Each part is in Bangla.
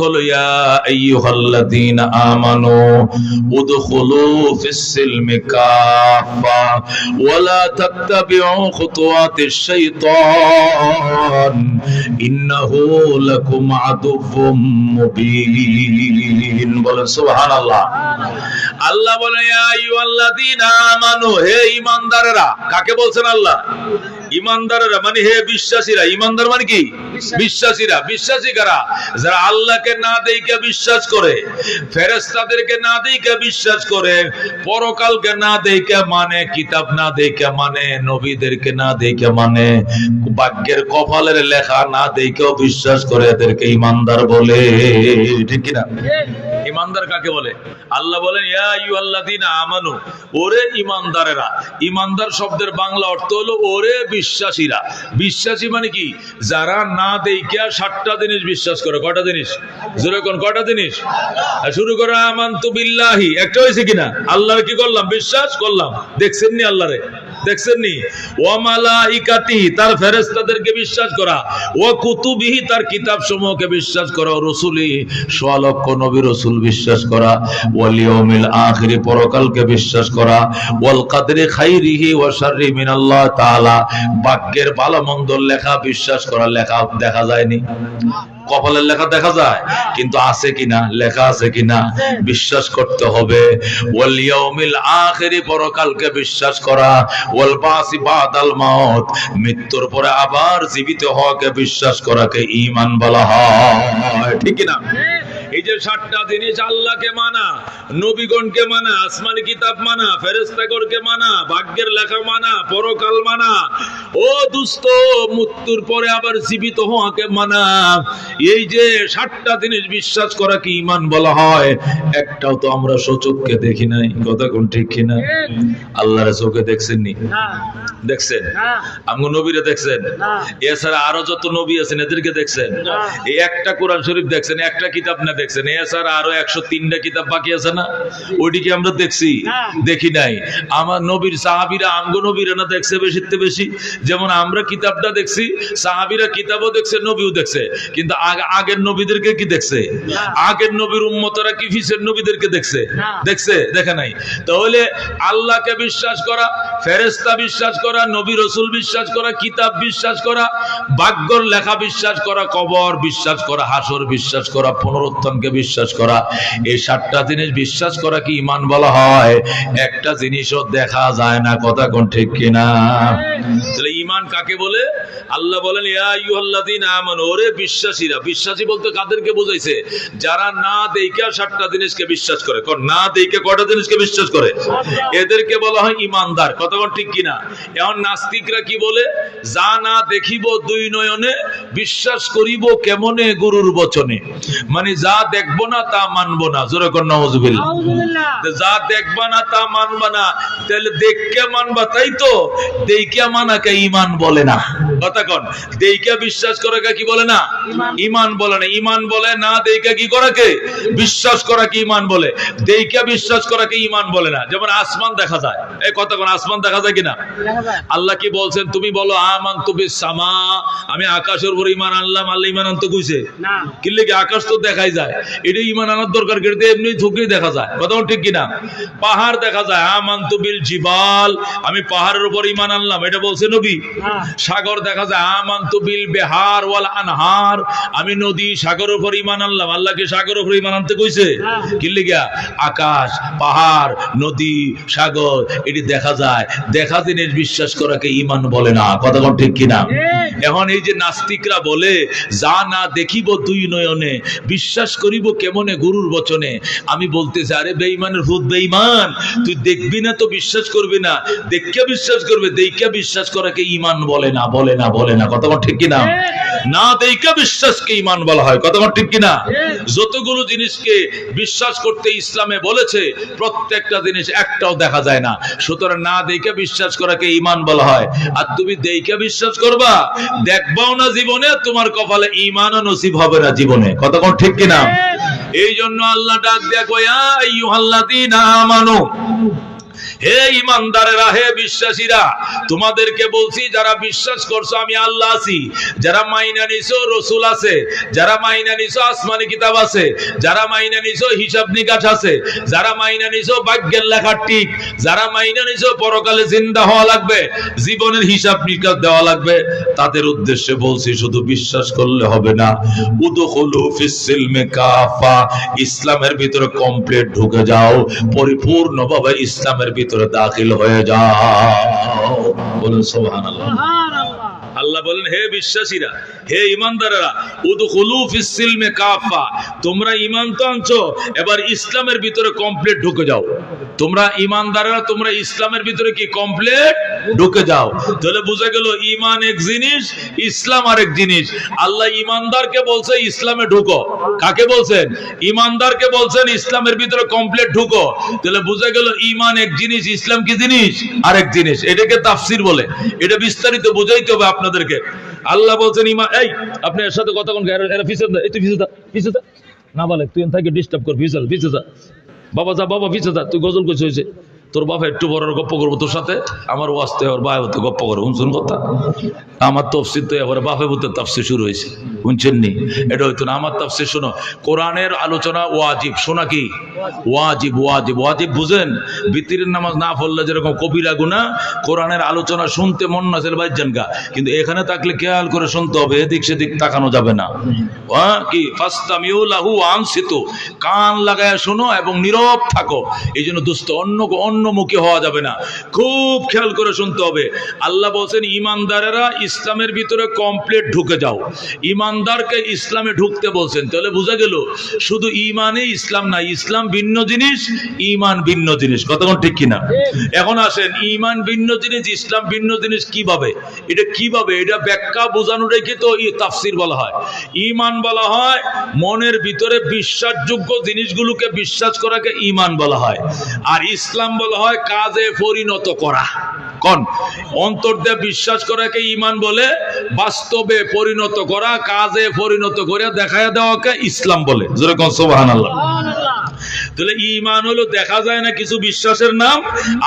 হলো ইয়া আইয়ুহাল্লাযীনা আমানু উদখুলু ফিস-সিলমি কাফা ওয়া লা তাত্তাবি'উ খুতুওয়াতিশ শাইতান ইন্নাহু বলেন, সুবহানাল্লাহ। আল্লাহ বলে, ইয়া হে ঈমানদারেরা, কাকে বলছেন আল্লাহ? ঈমানদারেরা মানে হে বিশ্বাসীরা ঈমানদার মানে কি? বিশ্বাসীরা বিশ্বাসী কারা? যারা আল্লাহকে না দেখে বিশ্বাস করে ফেরেশতাদেরকে না দেখে বিশ্বাস করে পরকালকে না দেখে মানে কিতাব না দেখে মানে নবীদেরকে না দেখে মানে ভাগ্যের কপালের লেখা না দেখেও বিশ্বাস করে এদেরকে ইমানদার বলে। ঠিক কিনা? ইমানদার কাকে বলে? আল্লাহ বলেন আমানু। ওরে ইমানদারেরা, ইমানদার শব্দের বাংলা অর্থ হলো ওরে বিশ্বাসীরা। বিশ্বাসী মানে কি? যারা না দেইকা সাতটা জিনিস বিশ্বাস করে। কটা জিনিস? জোরে কোন, কয়টা জিনিস? শুরু করে আমান তু বিল্লাহি। একটা হয়েছে কিনা? আল্লাহর কি করলাম? বিশ্বাস করলাম। দেখছেন নি আল্লাহরে? দেখছেন নি ও তার বিশ্বাস করা। কুতুবিহি, তার কিতাব সমূহকে বিশ্বাস করা। রসুলি, সোয়ালক্ষ নবী রসুল বিশ্বাস করা। ওয়াল ইয়াউমিল আখিরি, পরকালকে বিশ্বাস করা। ওয়াল কাদরি খাইরিহি ওয়া মিনাল্লাহ তাআলা। ভাগ্যের ভালো মন্দ লেখা, বিশ্বাস করা লেখা দেখা যায়নি। কপালের লেখা দেখা যায়? কিন্তু আছে কিনা? লেখা আছে কিনা? বিশ্বাস করতে হবে। পরকালকে বিশ্বাস করা। বাদাল মাউত। মৃত্যুর পরে আবার জীবিত হওয়াকে বিশ্বাস করাকে ইমান বলা হয়। ঠিক কিনা? এই যে সাতটা জিনিস আল্লাহকে মানা নবীগণকে মানা আসমানি কিতাব মানা ফেরেস্তাগণকে মানা ভাগ্যের লেখা মানা পরকাল মানা ও দুস্থ মৃত্যুর পরে আবার জীবিত হওয়াকে মানা। এই যে সাতটা জিনিস বিশ্বাস করা কি ইমান বলা হয়? একটাও তো আমরা সচককে দেখি নাই। কথা কোন ঠিক কিনা আল্লাহর চোখে দেখছেন নি। দেখছেন? আমগো নবীরে দেখছেন? এছাড়া আরও যত নবী আছেন এদেরকে দেখছেন? এই একটা কোরআন শরীফ দেখছেন একটা কিতাব না দেখছেন এছাড়া আরও একশো তিনটা কিতাব বাকি আছে না? ওইটিকে আমরা দেখছি। দেখি নাই। আমার নবীর সাহাবিরা আমগো নবীরা না দেখছে বেশিতে বেশি? যেমন আমরা কিতাবটা দেখছি সাহাবিরা কিতাবও দেখছে নবীও দেখছে। কিন্তু আগের নবীদেরকে কি দেখছে? আগের নবীর উম্মতরা কি ফিসের নবীদেরকে দেখছে? দেখছে? দেখে নাই। তাহলে আল্লাহকে বিশ্বাস করা ফেরেস্তা বিশ্বাস করা নবী রসুল বিশ্বাস করা কিতাব বিশ্বাস করা ভাগ্যর লেখা বিশ্বাস করা কবর বিশ্বাস করা হাসর বিশ্বাস করা পুনরুত্থানকে বিশ্বাস করা। এই সাতটা জিনিস বিশ্বাস করা কি ইমান বলা হয়? একটা জিনিসও দেখা যায় না, কথা কোন ঠিক কিনা? তাহলে ইমান কাকে বলে? আল্লাহ বলেন ওরে বিশ্বাসীরা, বিশ্বাসী বলতে কাদেরকে বোঝাইছে? যারা না দেইকা সাতটা জিনিসকে বিশ্বাস করে না দেইকে কয়টা জিনিসকে বিশ্বাস করে? এদেরকে বলা হয় ইমানদার কতক্ষণ ঠিক কিনা? এখন নাস্তিকরা কি বলে? যা না দেখিব দুই নয়নে, বিশ্বাস করিব কেমনে গুরুর বচনে? মানে যা দেখব না তা মানবো না। জোরে যা দেখবা না তা মানবা না। তাহলে দেখকে মানবা তাই তো? দেইকা মানাকে ইমান বলে না। কথা কন। দেইকা বিশ্বাস করাকে কি বলে না? ইমান বলে না। ইমান বলে না দেইকা কি করাকে? বিশ্বাস করাকে ইমান বলে। দেইকা বিশ্বাস করাকে ইমান বলে না। যেমন আসমান দেখা যায়। এই কথা কোন আসমান দেখা যায় কিনা? আল্লাহ কি বলছেন? তুমি বলো আমান তুমি সামা আমি আকাশের উপর ইমান আনলাম আল্লাহ ইমান আনতে কইছে। কি আকাশ তো দেখাই যায়? এটা ইমান আনার দরকার কিন্তু এমনি থুকলেই দেখা যায়। কথা ঠিক কিনা? পাহাড় দেখা যায়। আমান্তু বিল জিবাল। আমি পাহাড়ের উপর ইমান আনলাম। এটা বলছে নবী। সাগর দেখা যায়। আমান্তু বিল বেহার ওয়াল আনহার। আমি নদী সাগরের উপর ইমান আনলাম। আল্লাহ কি সাগরের উপর ইমান আনতে কইছে? কিনলে গিয়া আকাশ পাহাড় নদী সাগর। এটি দেখা যায়। দেখা জিনিস বিশ্বাস করাকে ইমান বলে না। কথা ঠিক কিনা? এখন এই যে নাস্তিকরা বলে, যা না দেখিব দুই নয়নে, বিশ্বাস করিব কেমনে গুরুর বচনে? আমি বলতে চাই, আরে বেঈমানের ভূত বেঈমান, তুই দেখবি না তো বিশ্বাস করবি না? দেখিয়া বিশ্বাস করবে, দেখিয়া বিশ্বাস করাকে ইমান বলে না বলে না বলে না। কথা ঠিক কিনা? না দেখিয়া বিশ্বাসকে ইমান বলা হয়। কথা ঠিক কিনা? যতগুলো জিনিসকে বিশ্বাস করতে ইসলামে বলেছে প্রত্যেকটা জিনিস একটাও দেখা যায় না। সুতরাং না দেখে বিশ্বাস করাকে ইমান বলা হয়। আর তুমি দেখে বিশ্বাস করবা? দেখবাও না জীবনে তোমার কপালে ইমানও নসিব হবে না জীবনে। কতক্ষণ ঠিক কিনা? এই জন্য আল্লাহ ডাক দেখো ইয়া আইয়ুহাল্লাযীনা আমানু। হে ইমানদারেরা, হে বিশ্বাসীরা, তোমাদেরকে বলছি, যারা বিশ্বাস করছ, আমি আল্লাহ আছি। যারা মাইনা নিছো, রসুল আছে। যারা মাইনা নিছো, আসমানি কিতাব আছে। যারা মাইনা নিছো, হিসাব নিকাশ আছে। যারা মাইনা নিছো, ভাগ্যের লেখা ঠিক। যারা মাইনা নিছো, পরকালে জিন্দা হওয়া লাগবে। জীবনের হিসাব নিকাশ দেওয়া লাগবে। তাদের উদ্দেশ্যে বলছি, শুধু বিশ্বাস করলে হবে না। উদখুলু ফিস সিলমে কাফা। ইসলামের ভিতরে কমপ্লিট ঢুকে যাও। পরিপূর্ণভাবে ইসলামের ভিতরে দাখিল হয়ে যাও। বলুন সোহান আল্লাহ বলেন, হে বিশ্বাসীরা, হে ইমানদারেরা, উদখুলু ফিস সিলমে কাফা তোমরা ঈমান তো আনছো, এবার ইসলামের ভিতরে কমপ্লিট ঢুকে যাও। তোমরা ইমানদারেরা তোমরা ইসলামের ভিতরে কি কমপ্লিট ঢুকে যাও? তাহলে বুঝা গেল, ঈমান এক জিনিস, ইসলাম আরেক জিনিস। আল্লাহ ইমানদারকে বলছে, ইসলামে ঢুকো। কাকে বলছেন? ইমানদারকে বলছেন, ইসলামের ভিতরে কমপ্লিট ঢুকো। তাহলে বুঝা গেল, ঈমান এক জিনিস, ইসলাম কি জিনিস? আরেক জিনিস। এটাকে তাফসির বলে। এটা বিস্তারিত বুঝাইতে হবে আপনাদেরকে। আল্লাহ বলছেন ইমা এই আপনি এর সাথে কথা কোন এরা পিছনে এই তুই পিছনে যা, পিছনে না বলে তুই থাকে ডিস্টার্ব কর পিছনে পিছনে যা বাবা যা বাবা পিছে যা তুই গজল হয়েছে তোর বাবা একটু বড় গপ্প করব তোর সাথে? আমার ওয়াস্তে ওর বাবা হতে গপ্প করে, শুনছুন কথা? আমার তফসির তো এবারে বাপে বুতে তফসির শুরু হয়েছে, শুনছেন নি? এটা হইতো না, আমার তফসির শোনো, কোরআনের আলোচনা ওয়াজিব, শোনা কি? ওয়াজিব ওয়াজিব ওয়াজিব বুঝেন? ভিতরের নামাজ না পড়লে যেরকম কবিরা গুনা কোরআনের আলোচনা শুনতে মন না ছিল বাইজান গা। কিন্তু এখানে থাকলে খেয়াল করে শুনতে হবে, এদিক সেদিক তাকানো যাবে না। কি? ফাস্তামিউ লাহু আনসিতু, কান লাগায় শোনো এবং নীরব থাকো। এই জন্য দুস্থ অন্য অন্যমুখী হওয়া যাবে না। খুব খেয়াল করে শুনতে হবে। আল্লাহ বলছেন, ইমানদারেরা ইসলামের ভিতরে কমপ্লিট ঢুকে যাও। ইমানদারকে ইসলামে ঢুকতে বলছেন। তাহলে বোঝা গেল, শুধু ইমানে ইসলাম না, ইসলাম ভিন্ন জিনিস, ইমান ভিন্ন জিনিস। কতক্ষণ ঠিক কিনা? এখন আসেন, ইমান ভিন্ন জিনিস, ইসলাম ভিন্ন জিনিস কীভাবে? এটা কীভাবে? এটা ব্যাখ্যা বোঝানো রেখে তো তাফসির বলা হয়। ইমান বলা হয়, মনের ভিতরে বিশ্বাসযোগ্য জিনিসগুলোকে বিশ্বাস করাকে ইমান বলা হয়। আর ইসলাম বলা হয় কাজে পরিণত করা। কন? অন্তর দিয়ে বিশ্বাস করাকে ইমান বলে, বাস্তবে পরিণত করা, কাজে পরিণত করে দেখায় দেওয়াকে ইসলাম বলে। যেরকম সোবাহান আল্লাহ তাহলে ইমান হলো দেখা যায় না কিছু বিশ্বাসের নাম,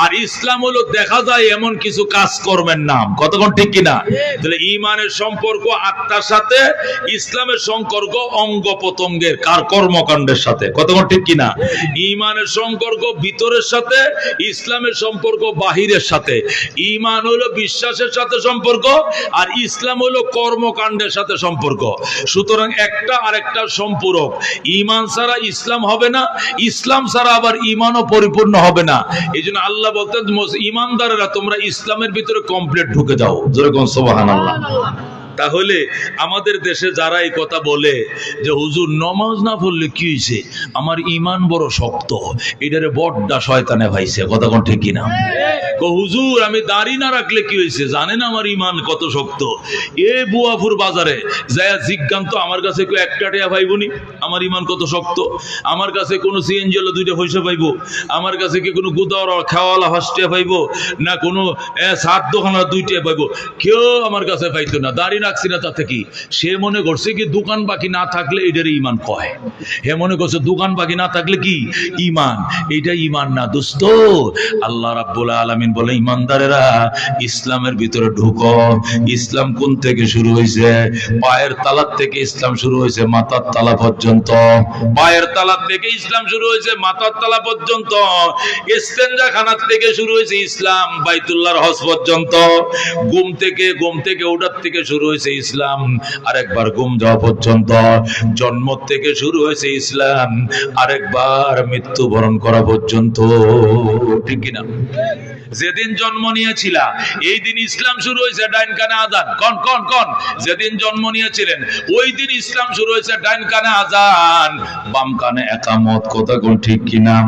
আর ইসলাম হলো দেখা যায় এমন কিছু কাজকর্মের নাম। কতক্ষণ ঠিক কিনা? তাহলে ইমানের সম্পর্ক আত্মার সাথে, ইসলামের সম্পর্ক অঙ্গ প্রত্যঙ্গের কার কর্মকাণ্ডের সাথে। কতক্ষণ ঠিক কিনা? ইমানের সম্পর্ক ভিতরের সাথে, ইসলামের সম্পর্ক বাহিরের সাথে। ইমান হলো বিশ্বাসের সাথে সম্পর্ক, আর ইসলাম হলো কর্মকাণ্ডের সাথে সম্পর্ক। সুতরাং একটা আরেকটা সম্পূরক। ইমান ছাড়া ইসলাম হবে না ইসলাম ছাড়া আবার ইমানও পরিপূর্ণ হবে না। এই জন্য আল্লাহ বলতেন ইমানদারেরা তোমরা ইসলামের ভিতরে কমপ্লিট ঢুকে যাও। যেরকম সোবাহান আল্লাহ তাহলে আমাদের দেশে যারা এই কথা বলে যে, হুজুর, নমাজ না পড়লে কি হয়েছে? আমার ইমান বড় শক্ত। এটারে বড্ডা শয়তানে ভাইছে। কথা কোন ঠিক কিনা? হুজুর, আমি দাড়ি না রাখলে কি হয়েছে? জানেন আমার ইমান কত শক্ত? এ বুয়াপুর বাজারে যায়া জিজ্ঞান্ত, আমার কাছে কেউ একটা টেয়া পাইবনি আমার ইমান কত শক্ত? আমার কাছে কোনো সিএনজি হলো দুইটা পয়সা পাইবো? আমার কাছে কি কোনো গুদাওয়ার খাওয়ালা ফার্স্টে পাইবো? না কোনো সাত দোকানা দুইটা পাইবো? কেউ আমার কাছে পাইতো না, দাড়ি রাখছি না তাতে কি? সে মনে করছে কি দোকান বাকি না থাকলে এটার ইমান কয়? হে মনে করছে দোকান বাকি না থাকলে কি? ইমান এটা ইমান না, দোস্ত। আল্লাহ রাব্বুল আলামিন বলে, ইমানদারেরা, ইসলামের ভিতরে ঢুকো। ইসলাম কোন থেকে শুরু হয়েছে? পায়ের তালার থেকে ইসলাম শুরু হয়েছে, মাথার তালা পর্যন্ত। পায়ের তালার থেকে ইসলাম শুরু হয়েছে, মাথার তালা পর্যন্ত। খানার থেকে শুরু হয়েছে ইসলাম পর্যন্ত। ঘুম থেকে ঘুম থেকে ওঠার থেকে শুরু হয়েছে ইসলাম, আরেকবার ঘুম যাওয়া পর্যন্ত। জন্ম থেকে শুরু হয়েছে ইসলাম, আরেকবার মৃত্যুবরণ করা পর্যন্ত। ঠিক কিনা? যেদিন জন্ম নিয়েছিলা, এই দিন ইসলাম শুরু হয়েছে ডাইন কানে আজান। কন কন কন। যেদিন জন্ম নিয়েছিলেন, ওই দিন ইসলাম শুরু হয়েছে ডাইন কানে আজান। বাম কানে একামত, কথা কোন ঠিক কি নাম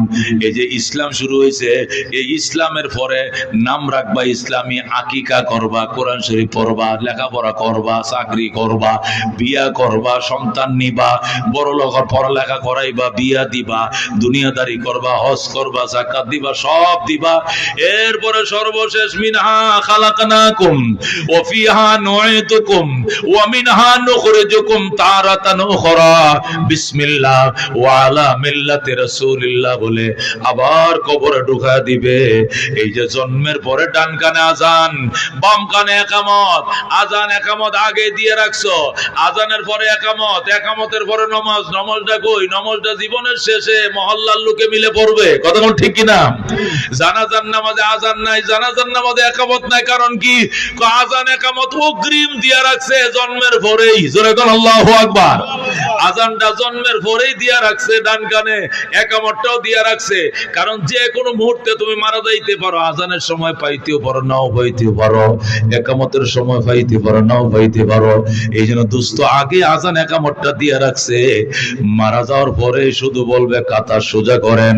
এই যে ইসলাম শুরু হয়েছে, এই ইসলামের পরে নাম রাখবা ইসলামী, আকিকা করবা, কোরআন শরীফ পড়বা, লেখাপড়া করবা, চাকরি করবা, বিয়া করবা, সন্তান নিবা, বড় লোক পড়ালেখা করাইবা, বিয়া দিবা, দুনিয়াদারি করবা, হজ করবা জাকাত দিবা, সব দিবা। এর এরপরে সর্বশেষ, মিনহা খালাকনাকুম, ওয়া ফিহা নুঈতুকুম ওয়া মিনহা নুখরিজুকুম তারাতান উখরা। বিসমিল্লাহ, ওয়া আলা মিল্লাতি রাসূলিল্লাহ বলে আবার কবরে ঢুকা দিবে। এই যে জন্মের পরে ডান কানে আজান বাম কানে একামত। আজান একামত আগে দিয়ে রাখছো। আজানের পরে একামত, একামতের পরে নমাজ। নমাজটা কই? নমাজটা জীবনের শেষে মহল্লার লোকে মিলে পড়বে। কথা ঠিক কিনা? জানাজার নামাজে আজান নাই, জানাজার নামাজে একামত নাই, কারণ কি? আজান একামত অগ্রিম দিয়া রাখছে জন্মের পরেই। জোরে আল্লাহু আকবার। আজানটা জন্মের পরেই দিয়া রাখছে, ডান কানে একামতটাও দিয়া রাখছে। কারণ যে কোনো মুহূর্তে তুমি মারা যাইতে পারো, আজানের সময় পাইতেও পারো, নাও পাইতেও পারো, একামতের সময় পাইতে পারো, নাও পাইতে পারো। এই জন্য দুস্থ আগে আজান একামতটা দিয়া রাখছে। মারা যাওয়ার পরে শুধু বলবে, কাতা সোজা করেন।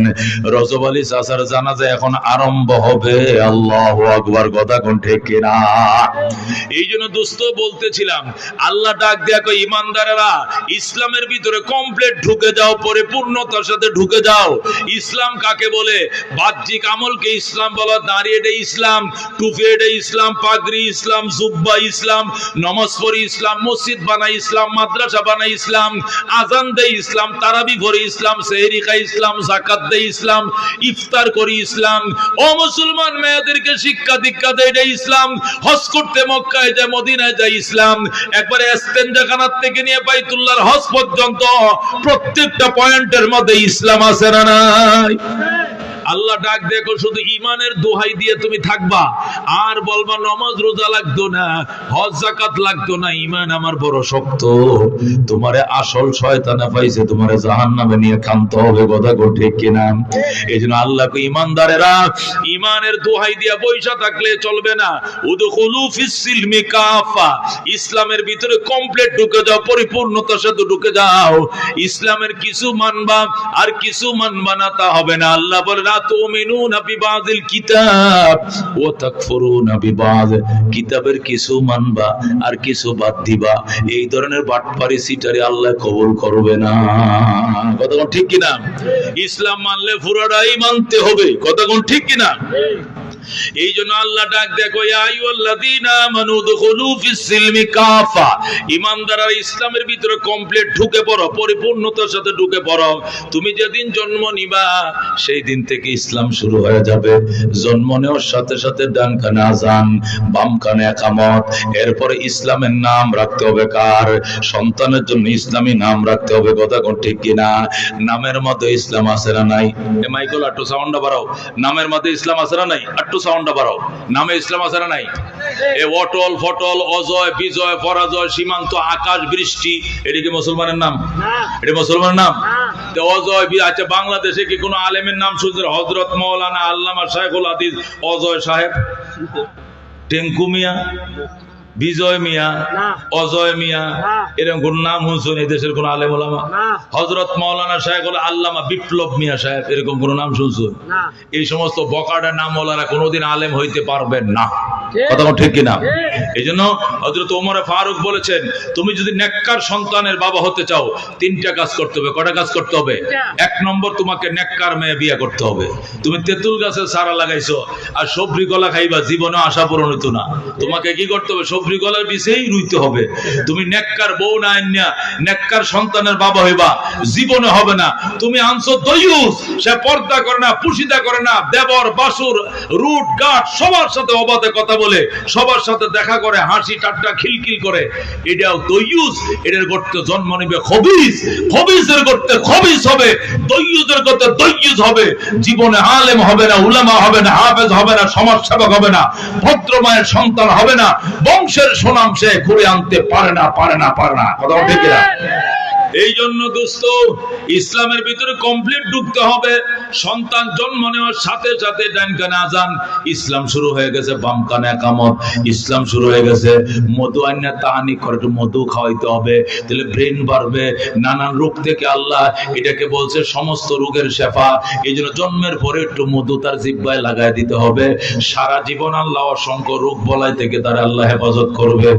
রজব আলী চাচার জানাজা এখন আরম্ভ হবে। আল্লাহ আকবার কথা কোন ঠিক কিনা। এই জন্য দুস্থ বলতেছিলাম, আল্লাহ ডাক দেয়া ইমানদারেরা ইসলামের ভিতরে কমপ্লিট ঢুকে যাও, পরিপূর্ণতার সাথে ঢুকে যাও। ইসলাম কাকে বলে? বাহ্যিক আমলকে ইসলাম বলা দাঁড়িয়ে ইসলাম, টুপি এটা ইসলাম, পাগড়ি ইসলাম, জুব্বা ইসলাম, নমাজ পড়ি ইসলাম, মসজিদ বানাই ইসলাম, মাদ্রাসা বানাই ইসলাম, আজান দেয় ইসলাম, তারাবি ভরে ইসলাম সেহরিকা ইসলাম জাকাত দেয় ইসলাম, ইফতার করি ইসলাম। ও মুসলমান মেয়েদেরকে শিক্ষা দীক্ষা দেয় এটা ইসলাম। হজ করতে মক্কায় যায়, মদিনায় যায় ইসলাম। একবারে এস্তেঞ্জাখানার থেকে নিয়ে বাইতুল্লাহর হজ পর্যন্ত প্রত্যেকটা পয়েন্টের মধ্যে ইসলাম আছে না নাই? আল্লাহ ডাক দেখো শুধু ইমানের দোহাই দিয়ে তুমি থাকবা। আর বলবা, নমাজ রোজা লাগতো না, হজ জাকাত লাগতো না ইমান আমার বড় শক্ত। তোমারে আসল শয়তানা পাইছে, তোমারে জাহান্নামে নিয়ে কানতে হবে, কথা গো ঠিক কিনা? এই জন্য আল্লাহকে ইমানদারেরা ইমানের দোহাই দিয়া পয়সা থাকলে চলবে না। উদখুলু ফিস সিলমি কাফা। ইসলামের ভিতরে কমপ্লিট ঢুকে যাও পরিপূর্ণতার সাথে ঢুকে যাও। ইসলামের কিছু মানবা আর কিছু মানবা না, তা হবে না। আল্লাহ বলে না কিতাবের কিছু মানবা আর কিছু বাদ দিবা। এই ধরনের বাটপারি সিটারি আল্লাহ কবুল করবে না। কথা ঠিক কিনা? ইসলাম মানলে ফুরারাই মানতে হবে। কথা ঠিক কিনা? এই জন্য আল্লাহ ডাক দেখো ইসলামের ভিতরে কমপ্লিট ঢুকে পড়ো, পরিপূর্ণতার সাথে ঢুকে পড়ো। তুমি যেদিন জন্ম নিবা, সেই দিন থেকে ইসলাম শুরু হয়ে যাবে। জন্ম নেওয়ার সাথে সাথে ডান কানে আজান বাম কানে একামত। এরপরে ইসলামের নাম রাখতে হবে কার? সন্তানের জন্য ইসলামী নাম রাখতে হবে, কথা কোন ঠিক কিনা? নামের মধ্যে ইসলাম আছে না নাই? মাইকেল আট্টু সাউন্ডটা বাড়াও। নামের মধ্যে ইসলাম আছে না নাই? আট্টু সাউন্ডটা বাড়াও। নামে ইসলাম আছে নাই? এ অটল ফটল অজয় বিজয় পরাজয় সীমান্ত আকাশ বৃষ্টি এটা কি মুসলমানের নাম? এটা মুসলমানের নাম? অজয় বি- আচ্ছা বাংলাদেশে কি কোন আলেমের নাম শুনছেন? হজরত মৌলানা আল্লামা শাইখুল হাদিস অজয় সাহেব? টেঙ্কু মিয়া? বিজয় মিয়া অজয় মিয়া এরকম কোন নাম শুনছো এই দেশের কোন আলেম ওলামা হজরত মৌলানা সাহেব হলো আল্লামা বিপ্লব মিয়া সাহেব এরকম কোন নাম শুনছো এই সমস্ত বকাটা নাম ওলারা কোনোদিন আলেম হইতে পারবেন না। কথা ঠিক কিনা। এই জন্য হজরত ওমরে ফারুক বলেছেন তুমি যদি নেককার সন্তানের বাবা হতে চাও তিনটা কাজ করতে হবে। কটা কাজ করতে হবে? এক নম্বর তোমাকে নেককার মেয়ে বিয়ে করতে হবে। তুমি তেঁতুল গাছে সারা লাগাইছো আর সবরি কলা খাইবা জীবনে আশা পূরণ হতো না। তোমাকে কি করতে হবে? সবরি কলার বিষেই রুইতে হবে। তুমি নেককার বউ না আইনা নেককার সন্তানের বাবা হইবা জীবনে হবে না। তুমি আনছো দয়ুস সে পর্দা করে না পুষিদা করে না দেবর বাসুর রুট গাট সবার সাথে অবাধে কথা বলে সবার সাথে দেখা করে, হাসি ঠাট্টা, খিলখিল করে। এটাও দৈয়ুস এটার করতে জন্ম নিবে খবিস। খবিসের করতে খবিস হবে দৈয়ুসের করতে দৈয়ুস হবে। জীবনে আলেম হবে না, উলামা হবে না, হাফেজ হবে না সমাজ সেবক হবে না, ভদ্র মায়ের সন্তান হবে না। বংশের সুনাম সে ঘুরে আনতে পারে না পারে না পারে না। কথা ঠিক কিনা? এই জন্য দোস্ত, ইসলামের ভিতরে কমপ্লিট ঢুকতে হবে। সন্তান জন্ম নেওয়ার সাথে সাথে ডান কানে আজান, ইসলাম শুরু হয়ে গেছে, বাম কানে একামত। ইসলাম শুরু হয়ে গেছে, মধু আন্যা তাহানি করে মধু খাওয়াইতে হবে, তাহলে ব্রেন বাড়বে। নানান রোগ থেকে আল্লাহ এটাকে বলছে সমস্ত রোগের শেফা। এই জন্য জন্মের পরে একটু মধু তার জিব্বায় লাগাই দিতে হবে। সারা জীবন আল্লাহ অসংখ্য রোগ বলাই থেকে তার আল্লাহ হেফাজত করবে।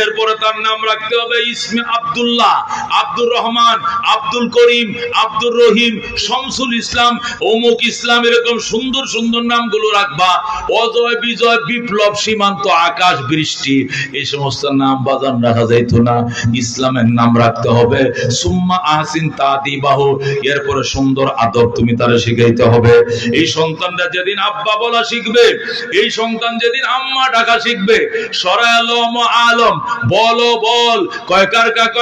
এরপরে তার নাম রাখতে হবে ইসলাম। ইসমে আব্দুল্লাহ, আব্দুর রহমান, আব্দুল করিম, আব্দুর রহিম, শামসুল ইসলাম, অমুক ইসলাম এরকম সুন্দর সুন্দর নামগুলো রাখবা। অজয় বিজয় বিপ্লব সীমান্ত আকাশ বৃষ্টি, এই সমস্ত নাম বাজান রাখা যাইতো না। ইসলামের নাম রাখতে হবে। সুম্মা আহসিন তা দিবাহ এরপরে সুন্দর আদব তুমি তারা শিখাইতে হবে। এই সন্তানরা যেদিন আব্বা বলা শিখবে, এই সন্তান যেদিন আম্মা ডাকা শিখবে সরায়ালম আলম বলো বল কয়কার তার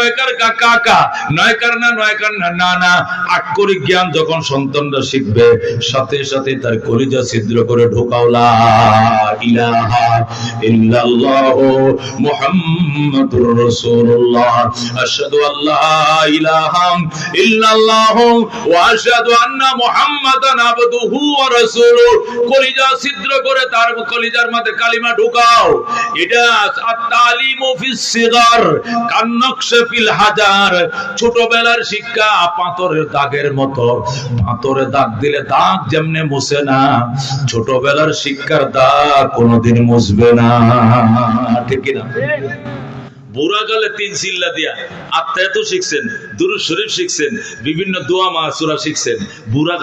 ছিদ্র করে তার কলিজার মধ্যে কালিমা ঢুকাও। এটা কান্নকশ হাজার। ছোটবেলার শিক্ষা পাথরের দাগের মতো। পাথরে দাগ দিলে দাগ যেমনে মুছে না, ছোটবেলার শিক্ষার দাগ কোনোদিন মুছবে না। ঠিক না বুড়া তিন দিয়া। শিখছেন, দুরুদ শরীফ শিখছেন, বিভিন্ন দোয়া শিখছেন, বুড়া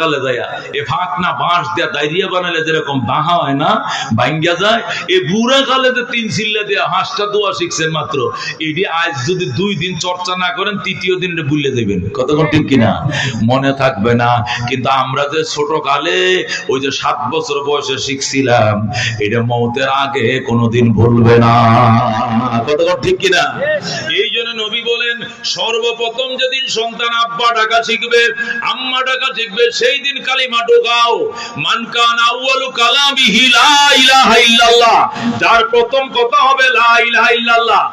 এ ফাঁক না, বাঁশ বানালে যেরকম হয় না যায়। এ বুড়া তিন হাঁসটা দোয়া শিখছেন মাত্র, এটি আজ যদি দুই দিন চর্চা না করেন, তৃতীয় দিন ভুলে দেবেন কতক্ষণ ঠিক কিনা? মনে থাকবে না, কিন্তু আমরা যে ছোট কালে ওই যে সাত বছর বয়সে শিখছিলাম, এটা মতের আগে কোনোদিন ভুলবে না। কতক্ষণ ঠিক কিনা? Yes. জন্য নবী বলেন, সর্বপ্রথম যেদিন সন্তান আব্বা ডাকা শিখবে, আম্মা ডাকা শিখবে, সেই দিন কালিমা ঢোকাও। মান কান আউয়ালু কালামিহি লা ইলাহা ইল্লাল্লাহ। যার প্রথম কথা হবে লা ইলাহা ইল্লাল্লাহ।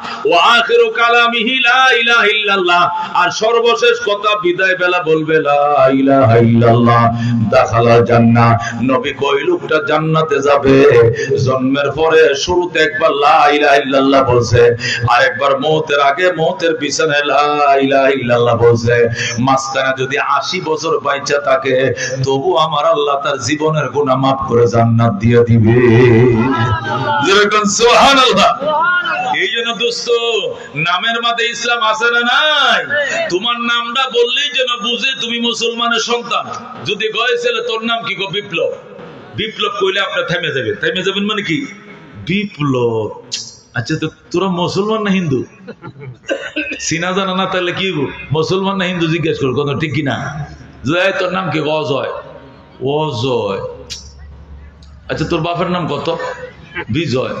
আখিরু কালামিহি লা ইলাহা ইল্লাল্লাহ। আর সর্বশেষ কথা বিদায় বেলা বলবে, লা ইলাহা ইল্লাল্লাহ, দাখালা নবী কই লোকটা জান্নাতে যাবে। জন্মের পরে শুরুতে একবার লা ইলাহা ইল্লাল্লাহ বলছে আরেকবার মৌতের আগে মৌতের পিছনে বলছে মাঝখানে যদি আশি বছর বাইচা থাকে তবু আমার আল্লাহ তার জীবনের গুনাহ মাফ করে জান্নাত দিয়ে দিবে। যেরকম এই জন্য দোস্ত নামের মাঝে ইসলাম আছে না নাই? তোমার নামটা বললেই যেন বুঝে তুমি মুসলমানের সন্তান। যদি গয়ে ছেলে তোর নাম কি গো? বিপ্লব। বিপ্লব কইলে আপনার থেমে যাবে। থেমে যাবেন মানে কি? বিপ্লব। আচ্ছা তো তোরা মুসলমান না হিন্দু? সিনা জানা না, তাহলে কি? মুসলমান না হিন্দু জিজ্ঞেস করো কত ঠিক কিনা? জয়, তোর নাম কি? অজয়। অজয়। আচ্ছা তোর বাপের নাম কত? বিজয়।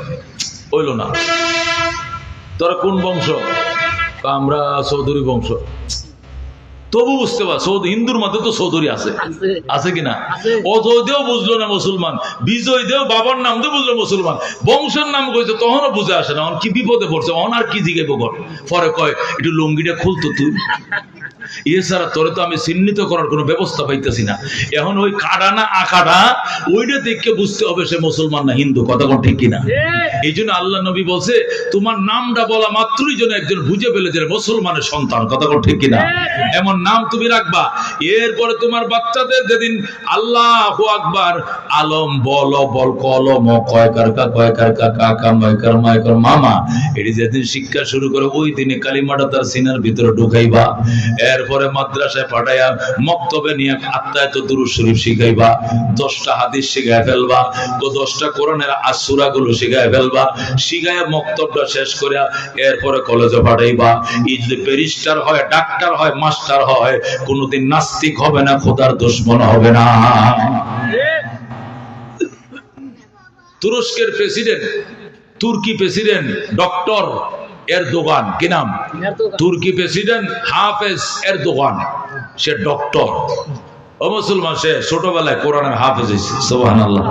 ওইল না। তোরা কোন বংশ? আমরা চৌধুরী বংশ। তবু বুঝতে পার সৌদ হিন্দুর মধ্যে তো চৌধুরী আছে। আছে। কিনা অজয় দেও বুঝলো না মুসলমান বিজয় দেও বাবার নাম দিয়ে বুঝলো মুসলমান বংশের নাম কইছে তখনও বুঝে আসে না অন কি বিপদে পড়ছে অন আর কি জিগে কর পরে কয় একটু লুঙ্গিটা খুলতো তুই? এছাড়া তোরে তো আমি চিহ্নিত করার কোনো ব্যবস্থা পাইতেছি না। এখন ওই কাটা না আকাটা ওইটা দেখে বুঝতে হবে সে মুসলমান না হিন্দু কথা কোন ঠিক কিনা? এই জন্য আল্লাহ নবী বলছে তোমার নামটা বলা মাত্রই যেন একজন বুঝে যে মুসলমানের সন্তান কথা কোন ঠিক কিনা? এমন নাম তুমি রাখবা। এরপরে তোমার বাচ্চাদের যেদিন আল্লাহ আকবার আলম বল বল কলম কয়কার কা কয়কার কা কাকা ময়কার ময়কার মামা এটি যেদিন শিক্ষা শুরু করে ওই দিনে কালিমাটা তার সিনার ভিতরে ঢুকাইবা। এরপরে মাদ্রাসায় পাঠাইয়া মক্তবে নিয়ে আত্মায় তো দুরু শরীফ শিখাইবা, দশটা হাদিস শিখাই ফেলবা তো দশটা কোরআনের আসুরা গুলো শিখাই ফেলবা, শিখাইয়া মক্তবটা শেষ করে এরপরে কলেজে পাঠাইবা। যদি ব্যারিস্টার হয়, ডাক্তার হয়, মাস্টার হয়, কোনোদিন নাস্তিক হবে না, খোদার দুশ্মন হবে না। তুরস্কের প্রেসিডেন্ট, তুর্কি প্রেসিডেন্ট, ডক্টর এর দোকান কি নাম? তুর্কি প্রেসিডেন্ট হাফেজ এর দোকান সে ডক্টর ও মুসলমান সে ছোটবেলায় কোরআনের হাফেজ হয়েছে সোহান আল্লাহ